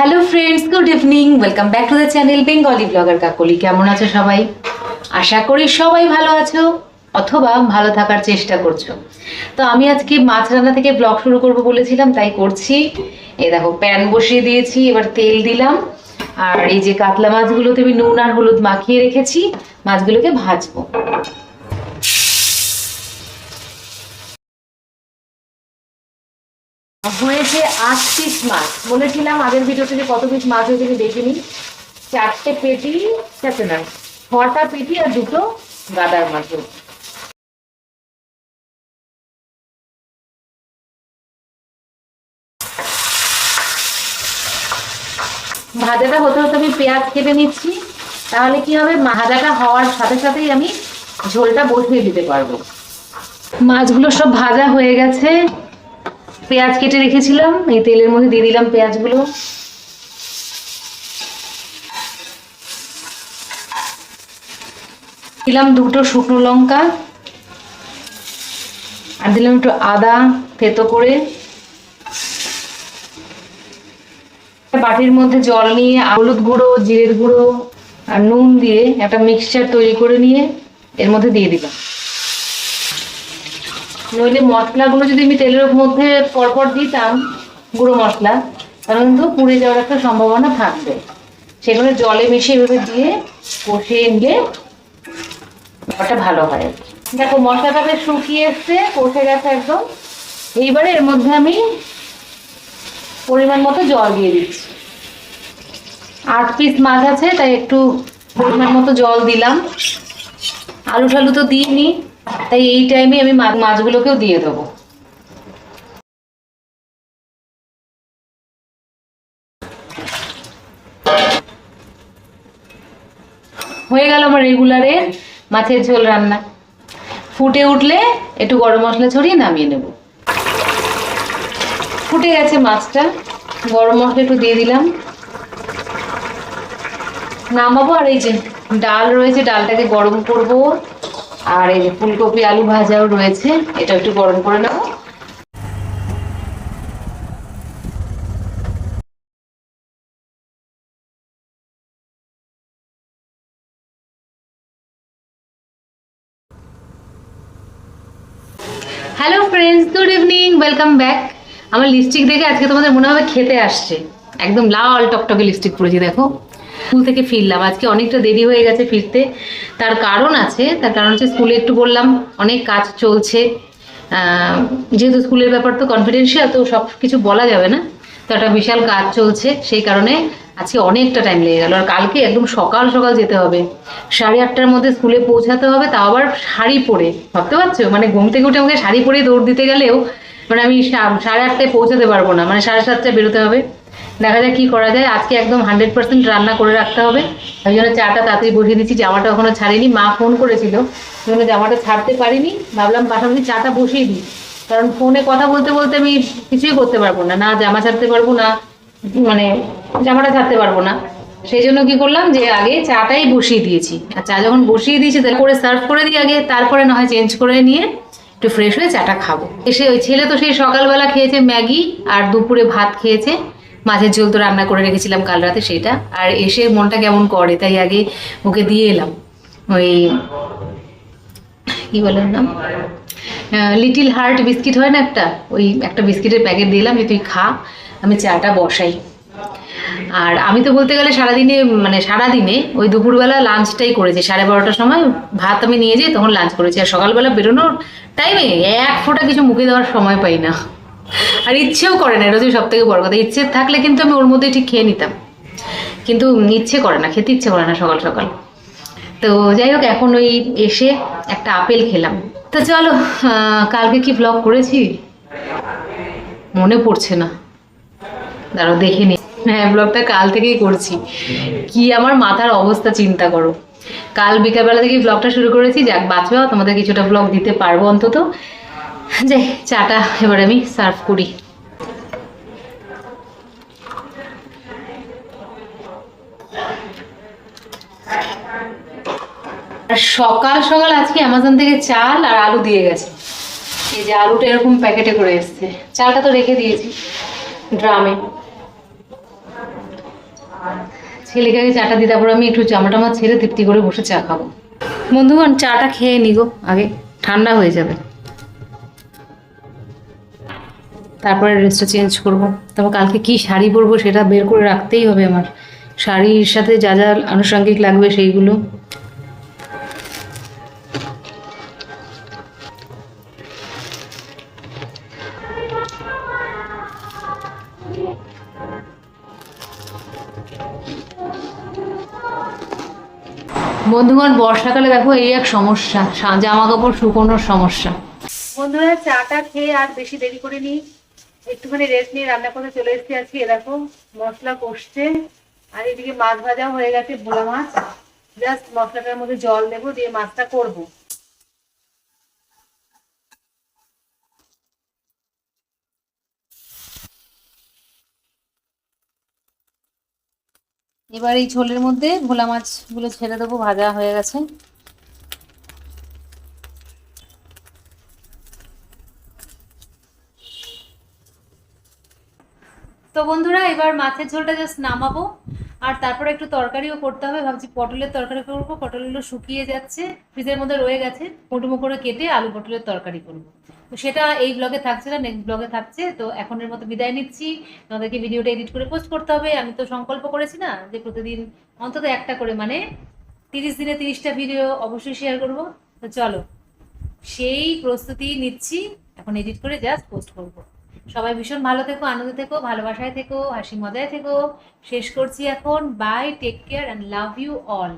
Hello friends good evening welcome back to the channel Bengali blogger Kakoli কেমন আছো সবাই? আশা করি সবাই ভালো আছো, অথবা ভালো থাকার চেষ্টা করছ। তো আমি আজকে মাছ রান্না থেকে ব্লগ শুরু করব বলেছিলাম, তাই করছি। এ দেখো প্যান বসিয়ে দিয়েছি, এবার তেল দিলাম। আর এই যে কাতলা মাছগুলোতে আমি নুন আর হলুদ মাখিয়ে রেখেছি, মাছগুলোকে ভাজবো। হয়েছে আট পিস মাছ। বলেছিলাম আগের ভিডিওতে যে কত পিস মাছ হয়েছে আমি দেখিনি। চারটে পেটি, চারটে নয় ছটা পেটি আর দুটো গাদার মাছ। ভাজাটা হতে হতে আমি পেঁয়াজ কেটে নিচ্ছি। তাহলে কি হবে? ভাজাটা হওয়ার সাথে সাথেই আমি ঝোলটা বসিয়ে দিতে পারব। মাছগুলো সব ভাজা হয়ে গেছে। পেঁয়াজ কেটে রেখেছিলাম, এই তেলের মধ্যে দিয়ে দিলাম পেঁয়াজগুলো। দিলাম দুটো শুকনো লঙ্কা, আর দিলাম একটু আদা থেতো করে। বাটির মধ্যে জল নিয়ে হলুদ গুঁড়ো, জিরের গুঁড়ো আর নুন দিয়ে একটা মিক্সচার তৈরি করে নিয়ে এর মধ্যে দিয়ে দিলাম। নইলে মশলাগুলো যদি আমি তেলের মধ্যে পরপর দিতাম, গুঁড়ো মশলা, তাহলে কিন্তু পুড়ে যাওয়ার একটা সম্ভাবনা থাকবে। সেগুলো জলে মিশিয়ে এভাবে দিয়ে কষিয়ে নিলে ব্যাপারটা ভালো হয়। দেখো, মশলাটা বেশ শুকিয়ে এসছে, কষে গেছে একদম। এইবারে এর মধ্যে আমি পরিমাণ মতো জল দিয়ে দিচ্ছি। আট পিস মাছ আছে, তাই একটু পরিমাণ মতো জল দিলাম। আলু ঠালু তো দিইনি। তাই এই টাইমে আমি মাছগুলোকেও দিয়ে দেবো। হয়ে গেল আমার রেগুলারের মাছের ঝোল রান্না। ফুটে উঠলে একটু গরম মশলা ছড়িয়ে নামিয়ে নেব। ফুটে গেছে মাছটা, গরম মশলা একটু দিয়ে দিলাম। নামাবো আর এই যে ডাল রয়েছে, ডালটাকে গরম করব। আর এই যে ফুলকপি আলু ভাজাও রয়েছে, এটা একটু গরম করে নেব। Hello friends good evening welcome back আমার লিপস্টিক দেখে আজকে তোমাদের মনে হবে খেতে আসছে। একদম লাল টকটকে লিপস্টিক পরেছি, দেখো। স্কুল থেকে ফিরলাম। আজকে অনেকটা দেরি হয়ে গেছে ফিরতে। তার কারণ আছে, তার কারণ হচ্ছে স্কুলে একটু বললাম, অনেক কাজ চলছে। যেহেতু স্কুলের ব্যাপার তো কনফিডেন্সিয়াল তো সব কিছু বলা যাবে না। তো একটা বিশাল কাজ চলছে, সেই কারণে আজকে অনেকটা টাইম লেগে গেল। আর কালকে একদম সকাল সকাল যেতে হবে। সাড়ে আটটার মধ্যে স্কুলে পৌঁছাতে হবে, তাও আবার শাড়ি পরে। ভাবতে পারছ? মানে ঘুম থেকে উঠে আমাকে শাড়ি পরে দৌড় দিতে গেলেও মানে আমি সাড়ে আটটায় পৌঁছাতে পারব না। মানে সাড়ে সাতটায় বেরোতে হবে। দেখা যাক কি করা যায়। আজকে একদম হান্ড্রেড পার্সেন্ট রান্না করে রাখতে হবে। ওই জন্য চাটা তাড়াতাড়ি বসিয়ে দিচ্ছি। জামাটা এখনও ছাড়িনি। মা ফোন করেছিল। ওই জন্য জামাটা ছাড়তে পারিনি। ভাবলাম পাশাপাশি চাটা বসিয়ে দিই। কারণ ফোনে কথা বলতে বলতে আমি কিছুই করতে পারব না। না জামা ছাড়তে পারব না মানে জামাটা ছাড়তে পারব না। সেই জন্য কি করলাম যে আগে চাটাই বসিয়ে দিয়েছি। আর চা যখন বসিয়ে দিয়েছি, তাহলে করে সার্ভ করে দিই আগে। তারপরে না হয় চেঞ্জ করে নিয়ে একটু ফ্রেশ হয়ে চাটা খাব। এসে ওই ছেলে তো সেই সকালবেলা খেয়েছে ম্যাগি আর দুপুরে ভাত খেয়েছে। মাছের ঝোল তো রান্না করে রেখেছিলাম কাল রাতে সেটা। আর এসে মনটা কেমন করে, তাই আগে ওকে দিয়ে এলাম। ওই কি বলে ওর নাম? লিটিল হার্ট বিস্কিট হয় না একটা? ওই একটা বিস্কিটের প্যাকেট দিলাম যে, তুই খা, আমি চাটা বসাই। আর আমি তো বলতে গেলে সারাদিনে মানে সারাদিনে ওই দুপুরবেলা লাঞ্চটাই করেছি। সাড়ে বারোটার সময় ভাত আমি নিয়ে যাই তখন লাঞ্চ করেছি। আর সকালবেলা বেরোনোর টাইমে এক ফোঁটা কিছু মুখে দেওয়ার সময় পাই না। আর ইচ্ছেও করে না এটা হচ্ছে সব থেকে বড় কথা, ইচ্ছে থাকলে কিন্তু আমি ওর মধ্যে ঠিক খেয়ে নিতাম। কিন্তু ইচ্ছে করে না, খেতে ইচ্ছে করে না সকাল সকাল। তো যাই হোক, এখন ওই এসে একটা আপেল খেলাম। তো চলো কালকে কি ব্লগ করেছি? মনে পড়ছে না। দাঁড়াও, দেখে নি। হ্যাঁ ব্লগটা কাল থেকেই করছি। কি আমার মাথার অবস্থা, চিন্তা করো। কাল বিকালবেলা থেকে ব্লগটা শুরু করেছি, যাক, বাঁচবে, তোমাদের কিছুটা ব্লগ দিতে পারব অন্তত। যাই চাটা এবার আমি সার্ভ করি। সকাল সকাল আজকে অ্যামাজন থেকে চাল আর আলু দিয়ে গেছে। এই যে আলুটা এরকম প্যাকেটে করে এসছে। চালটা তো রেখে দিয়েছি ড্রামে। ছেলেকে আগে চাটা দিই তারপর আমি একটু জামা টামা ছেড়ে তৃপ্তি করে বসে চা খাব। বন্ধুগণ, চাটা খেয়ে নিগো, আগে ঠান্ডা হয়ে যাবে। তারপরে ড্রেসটা চেঞ্জ করব। তারপর কালকে কি শাড়ি পরবো সেটা বের করে রাখতেই হবে আমার। শাড়ির সাথে যা যা আনুষঙ্গিক লাগবে সেইগুলো। বন্ধুগণ, বর্ষাকালে দেখো এই এক সমস্যা জামা কাপড় শুকোনোর সমস্যা। বন্ধুরা, চাটা খেয়ে আর বেশি দেরি করে নিই। একটুখানি রেস্ট নিয়ে রান্না করতে চলে এসেছি আজকে, এ দেখো মশলা কষছে, আর এদিকে মাছ ভাজা হয়ে গেছে, ভোলা মাছ। জাস্ট মশলাটার মধ্যে জল দেবো, দিয়ে মাছটা করব। এবার এই ঝোলের মধ্যে ভোলা মাছগুলো ছেড়ে দেবো, ভাজা হয়ে গেছে। তো বন্ধুরা, এবার মাছের ঝোলটা জাস্ট নামাবো। আর তারপরে একটু তরকারিও করতে হবে। ভাবছি পটলের তরকারি করব। পটলগুলো শুকিয়ে যাচ্ছে, ফ্রিজের মধ্যে রয়ে গেছে। মোটুমো করে কেটে আলু পটলের তরকারি করব। তো সেটা এই ব্লগে থাকছে না নেক্সট ব্লগে থাকছে। তো এখনের মতো বিদায় নিচ্ছি। তোমাদেরকে ভিডিওটা এডিট করে পোস্ট করতে হবে। আমি তো সংকল্প করেছি না যে প্রতিদিন অন্তত একটা করে মানে তিরিশ দিনে তিরিশটা ভিডিও অবশ্যই শেয়ার করব। তো চলো, সেই প্রস্তুতি নিচ্ছি। এখন এডিট করে জাস্ট পোস্ট করব। সবাই ভীষণ ভালো থেকো, আনন্দ থেকো, ভালোবাসায় থেকো, হাসি মজায় থেকো। শেষ করছি এখন। Bye take care and love you all